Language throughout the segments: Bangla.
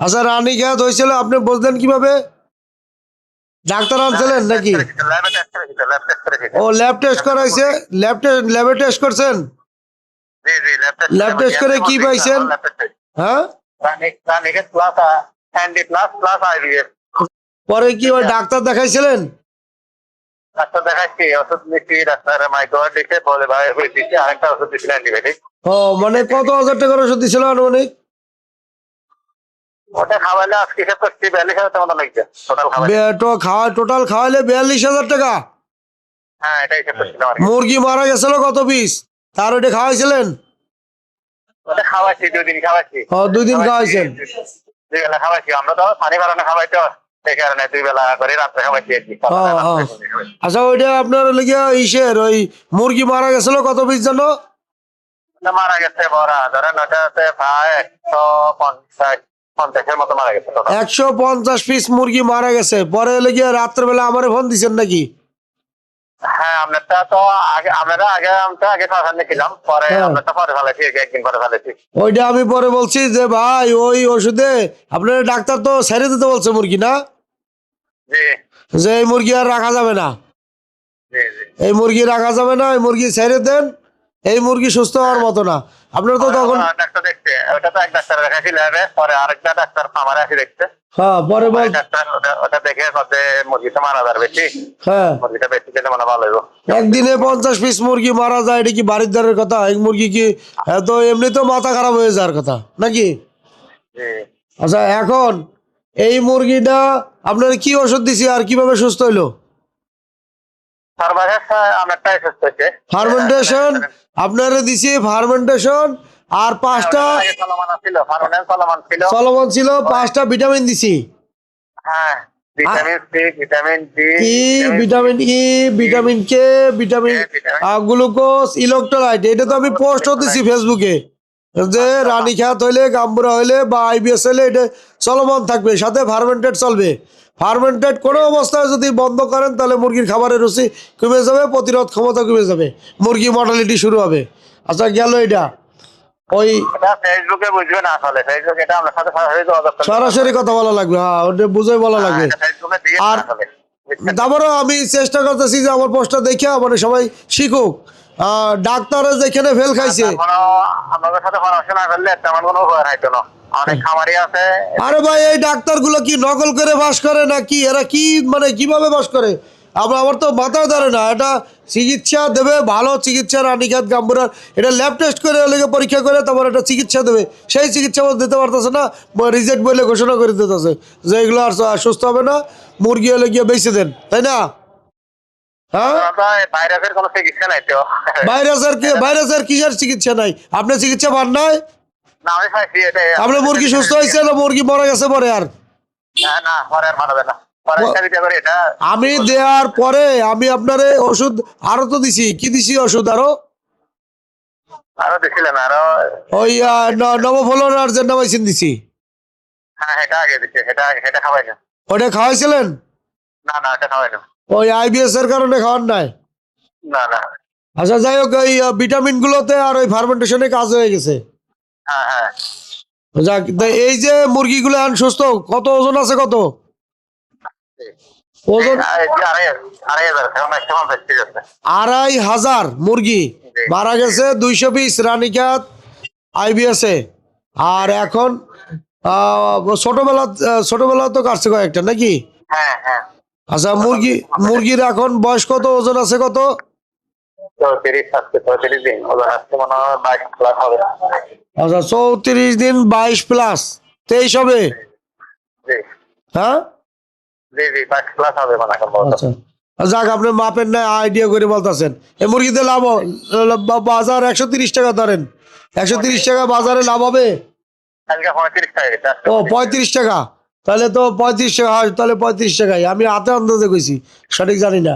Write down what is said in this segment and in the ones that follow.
আচ্ছা রানী খেত হয়েছিল? আপনি বুঝলেন কীভাবে? ডাক্তার আনছিলেন নাকি? ও ল্যাব টেস্ট করাইছে। ল্যাব টেস্ট ল্যাবে টেস্ট করছেন? ল্যাব টেস্ট করে কি পাইছেন? হ্যাঁ? পরে কি ওই ডাক্তার দেখাইছিলেন? ডাক্তার দেখাচ্ছি ওষুধ নিচ্ছি ডাক্তার মাইক্রোয়ার দিচ্ছে বলে ভাই দিচ্ছে আরেকটা ওষুধ দিচ্ছিল অ্যান্টিবায়োটিক ও মানে কত হাজার টাকার ওষুধ দিছিল আনুমানিক? ওটা খাওয়ালে আজকে হিসাব করছি বিয়াল্লিশ হাজার টাকা লাগছে টোটাল খাওয়া বিয়াল্লিশ হাজার টাকা। হ্যাঁ এটা হিসাব করছিলাম মুরগি মারা গেছিল কত পিস? তার ওইটা খাওয়াইছিলেন? ওটা খাওয়াচ্ছি দুই দিন খাওয়াচ্ছি ও দুই দিন খাওয়াইছেন? দুই বেলা খাওয়াচ্ছি আমরা তো পানি বাড়ানো খাওয়াই তো সেই কারণে দুই বেলা করে রাত্রে খাওয়াচ্ছি আর কি। আচ্ছা ওইটা আপনার ইসের ওই মুরগি মারা গেছিল কত পিস জানো? মারা গেছে বড়া ধরেন ওটাতে প্রায় একশো পঞ্চাশ একশো পঞ্চাশ পিস মুরগি মারা গেছে। পরে লেগে রাত্রেবেলা আমার ফোন দিছেন নাকি? হ্যাঁ আপনারটা তো আগে আমরা আগে আমরা আগে খাওয়া নিয়েছিলাম পরে হ্যাঁ। আপনারটা পরে ফেলেছি একদিন পরে ওইটা আমি পরে বলছি যে ভাই ওই ওষুধে আপনার ডাক্তার তো ছেড়ে দিতে বলছে মুরগি না? জি। যে এই মুরগি আর রাখা যাবে না। এই মুরগি রাখা যাবে না এই মুরগি ছেড়ে দেন। এই মুরগি সুস্থ হওয়ার মতো না। আপনার তো তখন পরে ডাক্তার দেখছে। ওটা তো এক ডাক্তার পরে আরেকটা ডাক্তার আসি দেখছে। হ্যাঁ পরে ডাক্তার ওটা- দেখে কত মুরগিটা মারা যাবে বেশি হ্যাঁ। মুরগিটা বেশি খেলে মনে ভালো হইব। একদিনে পঞ্চাশ পিস মুরগি মারা যায় এটা কি বাড়ির দ্বারের কথা? এই মুরগি কি এমনি তো মাথা খারাপ হয়ে যাওয়ার কথা নাকি? আচ্ছা এখন এই মুরগিটা আপনার কি ওষুধ দিছি আর কীভাবে সুস্থ হইল সর্বশেষ আমারটাই সুস্থ হয়েছে ফার্মেন্টেশন আপনারা দিছি ফার্মেন্টেশন আর পাঁচটা চলমান ছিল পাঁচটা ভিটামিন দিছি। হ্যাঁ vitamin E vitamin K vitamin glucose electrolyte এটা তো আমি পোস্ট দিছি ফেসবুকে যে রানী খ্যাত হইলে গাম্বুরা হইলে বা আইবিএস হইলে এটা চলমান থাকবে সাথে ফার্মেন্টেড চলবে। ফার্মেন্টেড কোনো অবস্থায় যদি বন্ধ করেন তাহলে মুরগির খাবারের রুচি কমে যাবে প্রতিরোধ ক্ষমতা কমে যাবে। মুরগি মর্টালিটি শুরু হবে। আচ্ছা গেল এটা। ওই ফেসবুকে বুঝবে আসলে। ফেসবুক এটা আমার সাথে সরাসরি কথা বলা লাগবে হ্যাঁ ওটা বুঝে বলা হ্যাঁ, লাগবে। আর তারপরেও আমি চেষ্টা করতেছি যে আমার পোস্টটা দেখে মানে সবাই শিখুক। আহ, ডাক্তারে যেখানে ফেল খাইছে। আমাদের সাথে পরামর্শ না করলে তেমন কোনো উপকার হইতো না। আরে ভাই এই ডাক্তারগুলো কি নকল করে বাস করে না কি এরা কি মানে কীভাবে বাস করে? আমরা আমার তো মাথায় ধরে না এটা চিকিৎসা দেবে ভালো চিকিৎসা রানীঘাত গাম্বুরার এটা ল্যাব টেস্ট করে পরীক্ষা করে তারপর একটা চিকিৎসা দেবে। সেই চিকিৎসা দিতে পারতেছে না রিজেক্ট বলে ঘোষণা করে দিতেছে যে এগুলো আর সুস্থ হবে না মুরগি হলে গিয়ে বেঁচে দেন তাই না? হ্যাঁ? ভাইরাসের কোনো চিকিৎসা নাই তো। ভাইরাসের কি ভাইরাসের কিসের চিকিৎসা নাই? আপনি চিকিৎসা পান নাই? এটা আপনার মুরগি সুস্থ হয়েছে না মুরগি মরে গেছে পরে আর? আমি দেওয়ার পরে আমি আপনারে ওষুধ আরও তো দিছি কি দিছি ওষুধ আরও? আরও দিছিলেন আরও ওই নবফলনার যে নামাইছেন দিছি। হ্যাঁ এটা আগে দিচ্ছে এটা এটা খাওয়াই ওটা খাওয়াইছিলেন? না না এটা ওই আইবিএস এর কারণে নাই? না না। আচ্ছা যাই হোক ওই ভিটামিন গুলোতে আর ওই ফার্মেন্টেশনে কাজ হয়ে গেছে। যাক এই যে মুরগিগুলো এখন সুস্থ কত ওজন আছে কত? ওজন? আড়াই হাজার মুরগি মারা গেছে দুইশো পিস রানীঘাট আইবিএস এ। আর এখন আহ, ছোটবেলা ছোটবেলা তো কাটছে কয়েকটা নাকি? হ্যাঁ হ্যাঁ। আচ্ছা মুরগি মুরগির এখন বয়স কত ওজন আছে কত? চৌত্রিশ আজকে চৌত্রিশ দিন। ওজন আজকে মনে হয় বাইশ প্লাস হবে। আচ্ছা চৌত্রিশ দিন বাইশ প্লাস তেইশ হবে? হ্যাঁ? জি জি বাইশ প্লাস হবে মনে হয় আচ্ছা। যাক আপনি মাপেন না আইডিয়া করে বলতেছেন। এই মুরগিতে লাভ বাজার একশো তিরিশ টাকা ধরেন। একশো তিরিশ টাকা বাজারে লাভ হবে? ও পঁয়ত্রিশ টাকা। তাহলে তো পঁয়ত্রিশ টাকা হয় তাহলে পঁয়ত্রিশ টাকাই। আমি হাতে আন্দাজে কইছি সঠিক জানি না।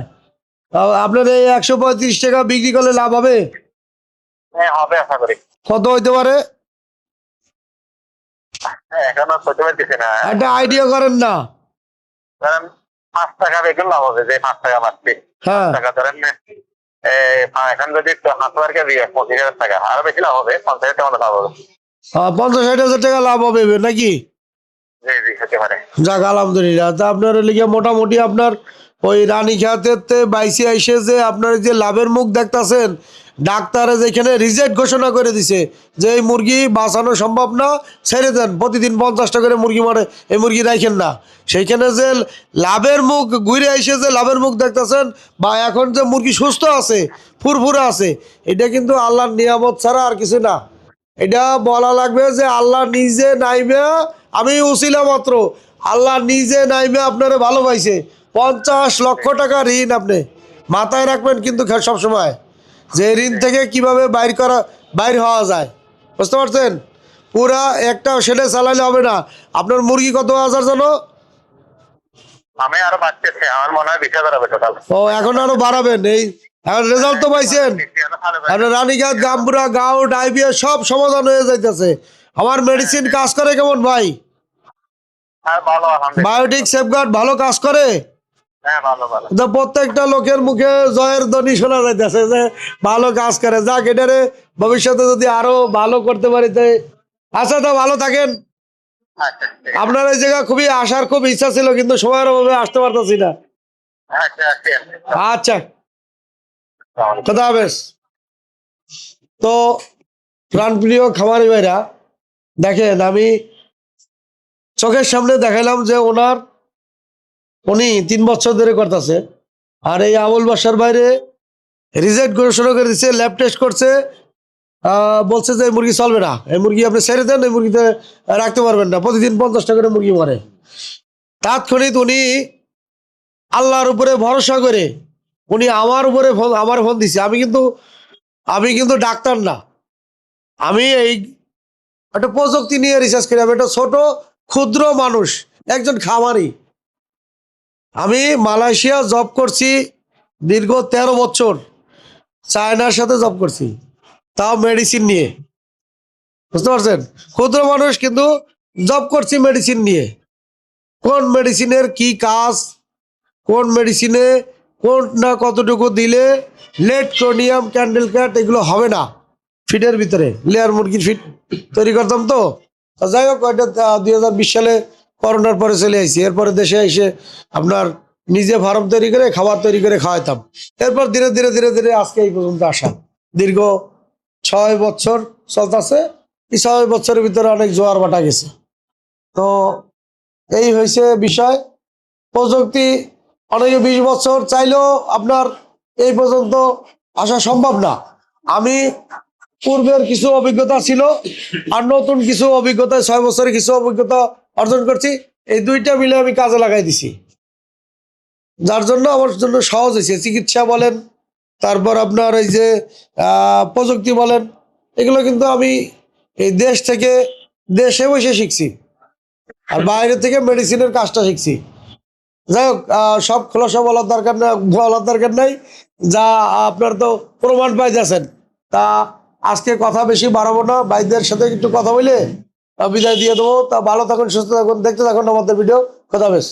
আপনার এই একশো পঁয়ত্রিশ টাকা বিক্রি করলে লাভ হবে? হ্যাঁ হবে আশা করি। কত হইতে পারে? হ্যাঁ এখনও করতে পারতেছি না। একটা আইডিয়া করেন না। পাঁচ টাকা বেগুন লাভ হবে যে পাঁচ টাকা হ্যাঁ। টাকা ধরেন এখন যদি দিয়ে পঁচিশ হাজার টাকা আরও বেশি লাভ হবে পঞ্চাশ হাজার টাকা লাভ হবে। পঞ্চাশ ষাট হাজার টাকা লাভ হবে নাকি? যাক, আলহামদুলিল্লাহ। তা আপনার লিগে মোটামুটি আপনার ওই রানী খাতের বাইসে আইসে যে আপনার যে লাভের মুখ দেখতাছেন, ডাক্তারে যেখানে রিজেক্ট ঘোষণা করে দিছে যে এই মুরগি বাঁচানো সম্ভব না, ছেড়ে দেন। প্রতিদিন পঞ্চাশটা করে মুরগি মারে, এই মুরগি রাখেন না। সেইখানে যে লাভের মুখ ঘুরে আইসে যে লাভের মুখ দেখতাছেন, বা এখন যে মুরগি সুস্থ আছে, ফুরফুরে আছে, এটা কিন্তু আল্লাহর নিয়ামত ছাড়া আর কিছু না। এটা বলা লাগবে যে আল্লাহ নিজে নাইবে আমি উসিলা মাত্র। আল্লাহ নিজে নাইবে আপনারে ভালোবাসে। পঞ্চাশ লক্ষ টাকা ঋণ আপনি। মাথায় রাখবেন কিন্তু সবসময় যে ঋণ থেকে কীভাবে বাইর করা বাইর হওয়া যায়। বুঝতে পারছেন? পুরা একটা সেটা চালালে হবে না। আপনার মুরগি কত হাজার জানো? আমি আরও বাড়তেছে আমার মনে হয় বিশ হাজার হবে টোটাল ও এখন আরও বাড়াবেন। এই এখন রেজাল্ট তো পাইছেন। আপনার রানীঘাট গামপুরা গাঁও ডাইবিয়া সব সমাধান হয়ে যাইতেছে। আমার মেডিসিন কাজ করে কেমন ভাই? হ্যাঁ বায়োটিক সেফগার্ড ভালো কাজ করে? হ্যাঁ প্রত্যেকটা লোকের মুখে জয়ের ধ্বনি শোনা যাইতেছে যে ভালো কাজ করে। যাক এটারে ভবিষ্যতে যদি আরও ভালো করতে পারি তাই আচ্ছা তো ভালো থাকেন। আচ্ছা আপনার এই জায়গা খুবই আসার খুব ইচ্ছা ছিল কিন্তু সময়ের অভাবে আসতে পারতেছি না। আচ্ছা। খোদা হাফেজ। তো প্রাণপ্রিয় খামারি ভাইরা, দেখেন আমি চোখের সামনে দেখাইলাম যে ওনার, উনি তিন বছর ধরে করতেছে, আর এই আবুল বাসার বাইরে রিজেক্ট ঘোষণা করে দিচ্ছে ল্যাব টেস্ট করছে বলছে যে মুরগি চলবে না, এই মুরগি আপনি ছেড়ে দেন, এই মুরগিতে রাখতে পারবেন না, প্রতিদিন পঞ্চাশটা করে মুরগি মারে। তাৎক্ষণিক উনি আল্লাহর উপরে ভরসা করে উনি আমার উপরে ফোন, আমার ফোন দিছে। আমি কিন্তু আমি কিন্তু ডাক্তার না। আমি এই একটা প্রযুক্তি নিয়ে রিসার্চ করি। আমি একটা ছোট, ক্ষুদ্র মানুষ, একজন খামারি। আমি মালয়েশিয়া জব করছি দীর্ঘ তেরো বছর। চায়নার সাথে জব করছি। তাও মেডিসিন নিয়ে। বুঝতে পারছেন? ক্ষুদ্র মানুষ কিন্তু জব করছি মেডিসিন নিয়ে। কোন মেডিসিনের কি কাজ, কোন মেডিসিনে কোন না কতটুকু দিলে লেট ক্রোনিয়াম ক্যান্ডেল ক্যাট এগুলো হবে না ফিটের ভিতরে লেয়ার মুরগির ফিট তৈরি করতাম তো। যাই হোক, ওইটা দুই হাজার বিশ সালে করোনার পরে চলে আসছি এরপরে দেশে এসে আপনার নিজে ফার্ম তৈরি করে, খাবার তৈরি করে খাওয়াইতাম। এরপর ধীরে ধীরে ধীরে ধীরে আজকে এই পর্যন্ত আসা। দীর্ঘ ছয় বছর চলতেছে। এই ছয় বছরের ভিতরে অনেক জোয়ার বাটা গেছে। তো এই হয়েছে বিষয়। প্রযুক্তি অনেকে বিশ বছর চাইলেও আপনার এই পর্যন্ত আসা সম্ভব না। আমি পূর্বের কিছু অভিজ্ঞতা ছিল আর নতুন কিছু অভিজ্ঞতা, ছয় বছরের কিছু অভিজ্ঞতা অর্জন করছি। এই দুইটা মিলে আমি কাজে লাগাই দিছি। যার জন্য আমার জন্য সহজ হয়েছে। চিকিৎসা বলেন, তারপর আপনার এই যে প্রযুক্তি বলেন, এগুলো কিন্তু আমি এই দেশ থেকে, দেশে বসে শিখছি। আর বাইরে থেকে মেডিসিনের কাজটা শিখছি। যাই হোক সব খোলাসা বলার দরকার নেই, বলার দরকার নাই। যা আপনার তো প্রমাণ পাই যাচ্ছেন তা আজকে কথা বেশি বাড়াবো না বাইদের সাথে একটু কথা বলে বিদায় দিয়ে দেবো। তা ভালো থাকুন, সুস্থ থাকুন, দেখতে থাকুন আমাদের ভিডিও কথা বেশ